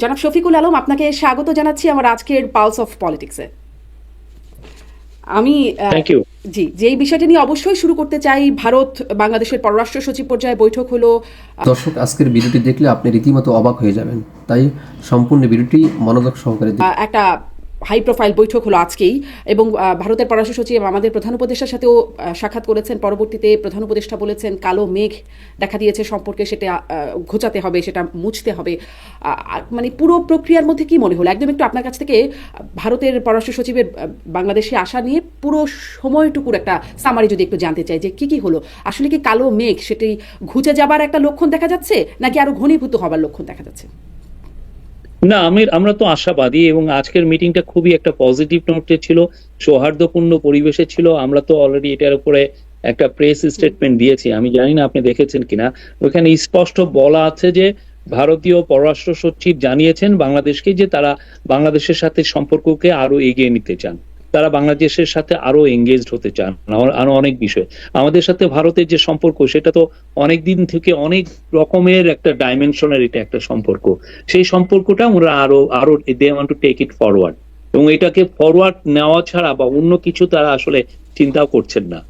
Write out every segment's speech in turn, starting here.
জনাব শফিকুল আলম আপনাকে স্বাগত জানাচ্ছি আমার আজকের পালস অফ পলিটিক্সে আমি আহ, জি যে এই বিষয়টি নিয়ে অবশ্যই শুরু করতে চাই ভারত বাংলাদেশের পররাষ্ট্র সচিব পর্যায়ে বৈঠক হলো। দর্শক আজকের ভিডিওটি দেখলে আপনি রীতিমতো অবাক হয়ে যাবেন। তাই সম্পূর্ণ ভিডিওটি মনোযোগ সহকারে একটা হাই প্রোফাইল বৈঠক হলো আজকেই এবং ভারতের পররাষ্ট্র সচিব আমাদের প্রধান উপদেষ্টার সাথেও সাক্ষাৎ করেছেন। পরবর্তীতে প্রধান উপদেষ্টা বলেছেন, কালো মেঘ দেখা দিয়েছে সম্পর্কে সেটা ঘোচাতে হবে, সেটা মুছতে হবে। মানে পুরো প্রক্রিয়ার মধ্যে কি মনে হলো? একদম একটু আপনার কাছ থেকে, ভারতের পররাষ্ট্র সচিবের বাংলাদেশে আসা নিয়ে পুরো সময়টুকুর একটা সামারি যদি একটু জানতে চাই, যে কি কি হলো? আসলে কি কালো মেঘ সেটি ঘুচে যাবার একটা লক্ষণ দেখা যাচ্ছে, নাকি আরও ঘনীভূত হবার লক্ষণ দেখা যাচ্ছে? না আমি আমরা তো আশাবাদী এবং আজকের মিটিংটা খুবই একটা পজিটিভ নোটে ছিল, সৌহার্দ্যপূর্ণ পরিবেশে ছিল। আমরা তো অলরেডি এটার উপরে একটা প্রেস স্টেটমেন্ট দিয়েছি। আমি জানি না আপনি দেখেছেন কিনা। ওখানে স্পষ্ট বলা আছে যে, ভারতীয় পররাষ্ট্র সচিব জানিয়েছেন বাংলাদেশকে যে তারা বাংলাদেশের সাথে সম্পর্ককে আরও এগিয়ে নিতে চান। তারা বাংলাদেশের সাথে আরও এঙ্গেজড হতে চান। আরো- অনেক বিষয়। আমাদের সাথে ভারতের যে সম্পর্ক সেটা তো অনেক দিন থেকে অনেক রকমের একটা ডাইমেনশনের এটা একটা সম্পর্ক। সেই সম্পর্কটা আমরা আরও আরও they want to take it forward এবং এটাকে ফরওয়ার্ড নেওয়া ছাড়া বা অন্য কিছু তারা আসলে চিন্তাও করছেন না।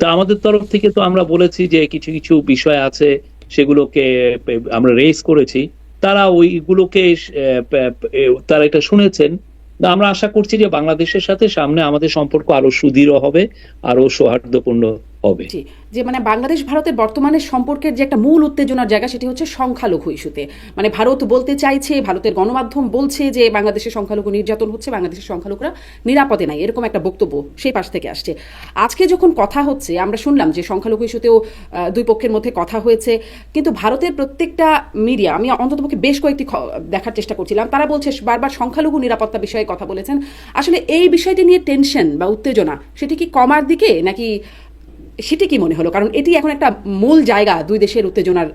তা আমাদের তরফ থেকে তো আমরা বলেছি যে কিছু কিছু বিষয় আছে সেগুলোকে আমরা রেস করেছি। তারা ওইগুলোকে তারা এটা শুনেছেন। আমরা আশা করছি যে বাংলাদেশের সাথে সামনে আমাদের সম্পর্ক আরও সুদৃঢ় হবে আরও সৌহার্দ্যপূর্ণ হবে। যে মানে বাংলাদেশ ভারতের বর্তমানে সম্পর্কের যে একটা মূল উত্তেজনার জায়গা সেটি হচ্ছে সংখ্যালঘু ইস্যুতে। মানে ভারত বলতে চাইছে, ভারতের গণমাধ্যম বলছে যে বাংলাদেশের সংখ্যালঘু নির্যাতন হচ্ছে, বাংলাদেশের সংখ্যালঘুরা নিরাপদে নাই, এরকম একটা বক্তব্য সেই পাশ থেকে আসছে। আজকে যখন কথা হচ্ছে, আমরা শুনলাম যে সংখ্যালঘু ইস্যুতেও দুই পক্ষের মধ্যে কথা হয়েছে, কিন্তু ভারতের প্রত্যেকটা মিডিয়া, আমি অন্ততপক্ষে বেশ কয়েকটি দেখার চেষ্টা করছিলাম, তারা বলছে বারবার সংখ্যালঘু নিরাপত্তা বিষয়ে কথা বলেছেন। আসলে এই বিষয়টি নিয়ে টেনশন বা উত্তেজনা, সেটি কি কমার দিকে নাকি সেটি কি মনে হলো? কারণ এটি এখন একটা মূল জায়গা দুই দেশের উত্তেজনার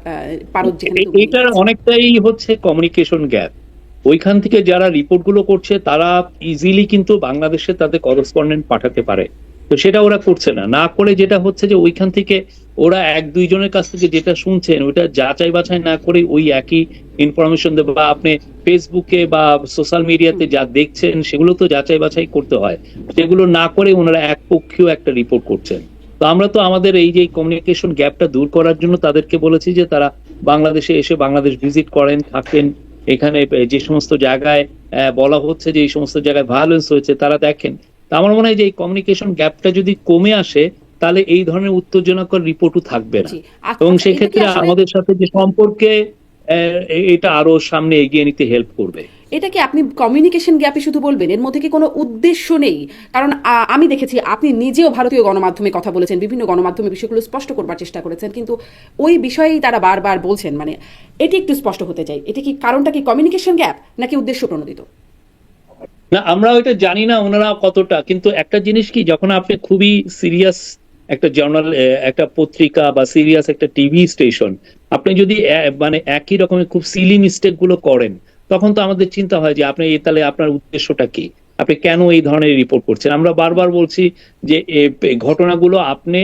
পারদ যেখানে এ- অনেকটাই হচ্ছে কমিউনিকেশন গ্যাপ ওইখান থেকে যারা রিপোর্টগুলো করছে, তারা ইজিলি কিন্তু বাংলাদেশে তাদের করসপন্ডেন্ট পাঠাতে পারে। তো সেটা ওরা করছে না। না করে যেটা হচ্ছে যে ওইখান থেকে ওরা এক, দুইজনের কাছ থেকে যেটা শুনছেন, ওইটা যাচাই বাছাই না করে ওই একই ইনফরমেশন দেবে। বা আপনি ফেসবুকে বা সোশ্যাল মিডিয়াতে যা দেখছেন, সেগুলো তো যাচাই বাছাই করতে হয়। সেগুলো না করে ওনারা একপক্ষীয় একটা রিপোর্ট করছেন। তো আমরা তো আমাদের এই যে কমিউনিকেশন গ্যাপটা দূর করার জন্য তাদেরকে বলেছি যে তারা বাংলাদেশে এসে বাংলাদেশ ভিজিট করেন থাকেন। এখানে যে সমস্ত জায়গায় বলা হচ্ছে যে এই সমস্ত জায়গায় ভায়োলেন্স হয়েছে তারা দেখেন। তা আমার মনে হয় যে এই কমিউনিকেশন গ্যাপটা যদি কমে আসে তাহলে এই ধরনের উত্তেজনাকর রিপোর্টও থাকবে না। আচ্ছা, এবং সেই এটা কি ক্ষেত্রে আসলে- আমাদের সাথে যে সম্পর্কে আহ, এটা আরও সামনে এগিয়ে নিতে হেল্প করবে। এটা কি আপনি কমিউনিকেশন গ্যাপে শুধু বলবেন? এর মধ্যে কি কোনো উদ্দেশ্য নেই? কারণ আমি দেখেছি আপনি নিজেও ভারতীয় গণমাধ্যমে কথা বলেছেন, বিভিন্ন গণমাধ্যমে বিষয়গুলো স্পষ্ট করবার চেষ্টা করেছেন, কিন্তু ওই বিষয়েই তারা বারবার বলছেন মানে এটি একটু স্পষ্ট হতে চাই। এটা কি কারণটা কি কমিউনিকেশন গ্যাপ নাকি উদ্দেশ্য প্রণোদিত? না, আমরা ওইটা জানি না ওনারা কতটা, কিন্তু একটা জিনিস কি, যখন আপনি খুবই সিরিয়াস একটা জার্নাল একটা পত্রিকা বা সিরিয়াস একটা টিভি স্টেশন আপনি যদি মানে একই রকমের খুব সিলি মিস্টেকগুলো করেন তখন তো আমাদের চিন্তা হয় যে আপনি তাহলে আপনার উদ্দেশ্যটা কি? আপনি কেন এই ধরনের রিপোর্ট করছেন? আমরা বারবার বলছি যে ঘটনাগুলো আপনি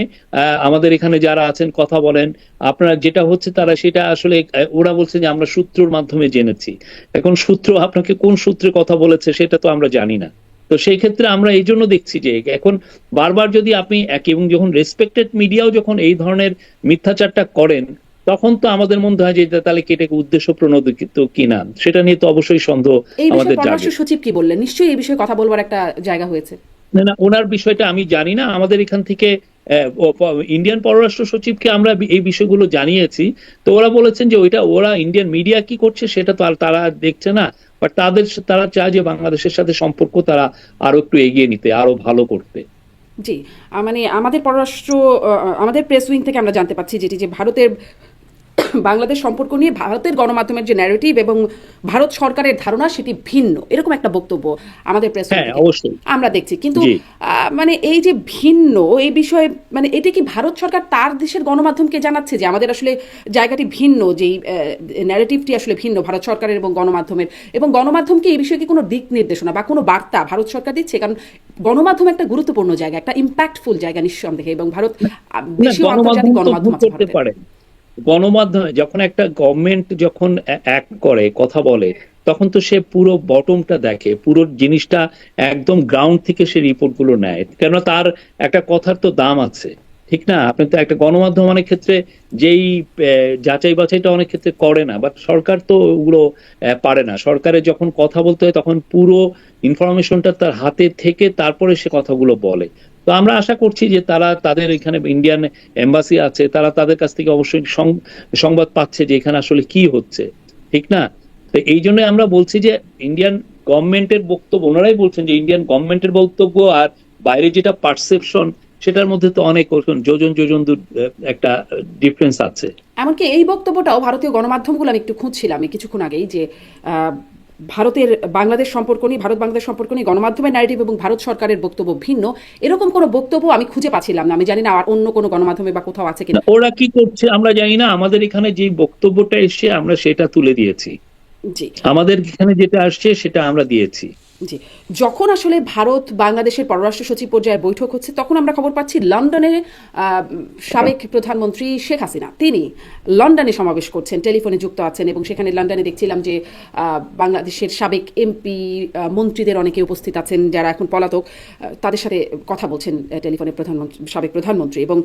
আমাদের এখানে যারা আছেন, কথা বলেন, আপনার যেটা হচ্ছে তারা সেটা আসলে ওরা বলছে যে আমরা সূত্রর মাধ্যমে জেনেছি। এখন সূত্র আপনাকে কোন সূত্রে কথা বলেছে সেটা তো আমরা জানি না। তো সেই ক্ষেত্রে আমরা এই জন্য দেখছি যে এখন বারবার যদি আপনি এক, এবং যখন রেসপেক্টেড মিডিয়াও যখন এই ধরনের মিথ্যাচারটা করেন তখন তো আমাদের মধ্যে হয় যে তাহলে কি এটাকে উদ্দেশ্য প্রণোদিত কিনা? সেটা নিয়ে তো অবশ্যই সন্দেহ আমাদের সচিব কি বললেন? নিশ্চয়ই এই বিষয়ে কথা বলবার একটা জায়গা হয়েছে। না না ওনার বিষয়টা আমি জানি না। আমাদের এখান থেকে ইন্ডিয়ান পররাষ্ট্র সচিবকে আমরা এই বিষয়গুলো জানিয়েছি। তো ওরা বলেছেন যে ওইটা ওরা ইন্ডিয়ান মিডিয়া কি করছে সেটা তো আর তারা দেখছে না। বাট তাদের তারা চায় যে বাংলাদেশের সাথে সম্পর্ক তারা আরও একটু এগিয়ে নিতে আরও ভালো করতে। জি মানে আমাদের পররাষ্ট্র আমাদের প্রেস উইং থেকে আমরা জানতে পারছি যেটি যে ভারতের বাংলাদেশ সম্পর্ক নিয়ে ভারতের গণমাধ্যমের যে ন্যারেটিভ এবং ভারত সরকারের ধারণা সেটি ভিন্ন। এরকম একটা বক্তব্য আমাদের প্রেস হ্যাঁ আমরা দেখছি। কিন্তু মানে এই যে ভিন্ন এই বিষয়ে মানে এটি কি ভারত সরকার তার দেশের গণমাধ্যমকে জানাচ্ছে যে আমাদের আসলে জায়গাটি ভিন্ন যেই ন্যারেটিভটি আসলে ভিন্ন ভারত সরকারের এবং গণমাধ্যমের? এবং গণমাধ্যমকে এই বিষয়ে কি কোনো দিক নির্দেশনা বা কোনো বার্তা ভারত সরকার দিচ্ছে? কারণ গণমাধ্যম একটা গুরুত্বপূর্ণ জায়গা একটা ইম্প্যাক্টফুল জায়গা নিঃসন্দেহে এবং ভারত দেশীয় আন্তর্জাতিক গণমাধ্যম করতে। পারে। গণমাধ্যমে যখন একটা গভর্নমেন্ট যখন অ্যাক্ট করে, কথা বলে, তখন তো সে পুরো বটমটা দেখে, পুরো জিনিসটা একদম গ্রাউন্ড থেকে সে রিপোর্টগুলো নেয়। কেন তার একটা কথার তো দাম আছে, ঠিক না? আপনি তো একটা গণমাধ্যম অনেক ক্ষেত্রে যেই যাচাই বাছাইটা অনেক ক্ষেত্রে করে না বাট সরকার তো ওগুলো পারে না। সরকারের যখন কথা বলতে হয়, তখন পুরো ইনফরমেশনটা তার হাতে থেকে তারপরে সে কথাগুলো বলে। তো আমরা আশা করছি যে তারা তাদের এখানে ইন্ডিয়ান এম্বাসি আছে, তারা তাদের কাছ থেকে অবশ্যই সংবাদ পাচ্ছে যে এখানে আসলে কি হচ্ছে, ঠিক না? তো এই জন্য আমরা বলছি যে ইন্ডিয়ান গভর্নমেন্টের বক্তব্য, ওনারাই বলছেন যে ইন্ডিয়ান গভর্নমেন্টের বক্তব্য আর বাইরে যেটা পারসেপশন সেটার মধ্যে তো অনেক যোজন যোজন একটা ডিফারেন্স আছে। এমনকি এই বক্তব্যটাও ভারতীয় গণমাধ্যমগুলো আমি একটু খুঁজছিলাম কিছুক্ষণ আগেই যে ভারতের, বাংলাদেশ সম্পর্ক নিয়ে, ভারত বাংলাদেশ সম্পর্ক নিয়ে গণমাধ্যমের ন্যারেটিভ এবং ভারত সরকারের বক্তব্য ভিন্ন। এরকম কোনো বক্তব্য আমি খুঁজে পাচ্ছিলাম না। আমি জানি না আর অন্য কোনো গণমাধ্যমে বা কোথাও আছে কিনা। ওরা কি করছে আমরা জানি না। আমাদের এখানে যে বক্তব্যটা এসছে, আমরা সেটা তুলে দিয়েছি। জি। আমাদের এখানে যেটা আসছে সেটা আমরা দিয়েছি। জি। যখন আসলে ভারত বাংলাদেশের পররাষ্ট্র সচিব পর্যায়ে বৈঠক হচ্ছে তখন আমরা খবর পাচ্ছি লন্ডনে সাবেক প্রধানমন্ত্রী শেখ হাসিনা। তিনি লন্ডনে সমাবেশ করছেন টেলিফোনে যুক্ত আছেন এবং সেখানে লন্ডনে দেখছিলাম যে বাংলাদেশের সাবেক এমপি মন্ত্রীদের অনেকে উপস্থিত আছেন যারা এখন পলাতক তাদের সাথে কথা বলছেন টেলিফোনে প্রধানমন্ত্রী সাবেক প্রধানমন্ত্রী এবং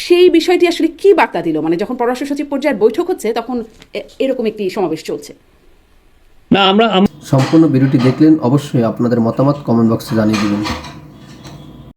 সেই বিষয়টি আসলে কি বার্তা দিল? মানে যখন পররাষ্ট্র সচিব পর্যায়ের বৈঠক হচ্ছে তখন এরকম একটি সমাবেশ চলছে। না আমরা সম্পূর্ণ ভিডিওটি দেখলেন অবশ্যই আপনাদের মতামত কমেন্ট বক্সে জানিয়ে দিবেন।